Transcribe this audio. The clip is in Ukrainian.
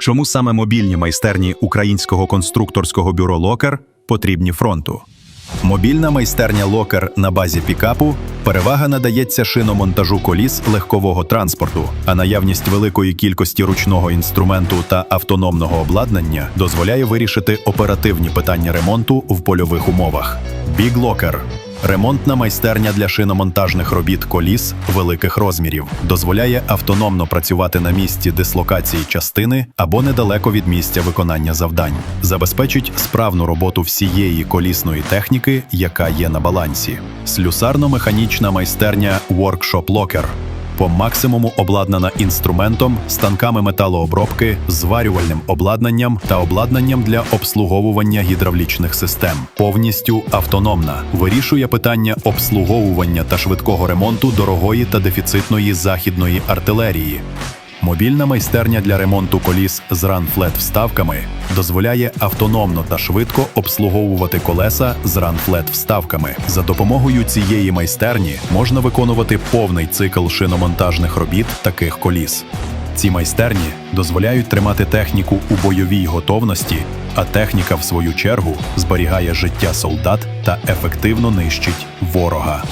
Чому саме мобільні майстерні українського конструкторського бюро Локер потрібні фронту? Мобільна майстерня Локер на базі пікапу перевага надається шиномонтажу коліс легкового транспорту, а наявність великої кількості ручного інструменту та автономного обладнання дозволяє вирішити оперативні питання ремонту в польових умовах. Big Locker – ремонтна майстерня для шиномонтажних робіт коліс великих розмірів, дозволяє автономно працювати на місці дислокації частини або недалеко від місця виконання завдань, забезпечить справну роботу всієї колісної техніки, яка є на балансі. Слюсарно-механічна майстерня Workshop Locker по максимуму обладнана інструментом, станками металообробки, зварювальним обладнанням та обладнанням для обслуговування гідравлічних систем. Повністю автономна, вирішує питання обслуговування та швидкого ремонту дорогої та дефіцитної західної артилерії. Мобільна майстерня для ремонту коліс з ранфлет вставками дозволяє автономно та швидко обслуговувати колеса з ранфлет вставками. За допомогою цієї майстерні можна виконувати повний цикл шиномонтажних робіт таких коліс. Ці майстерні дозволяють тримати техніку у бойовій готовності, а техніка, в свою чергу, зберігає життя солдат та ефективно нищить ворога.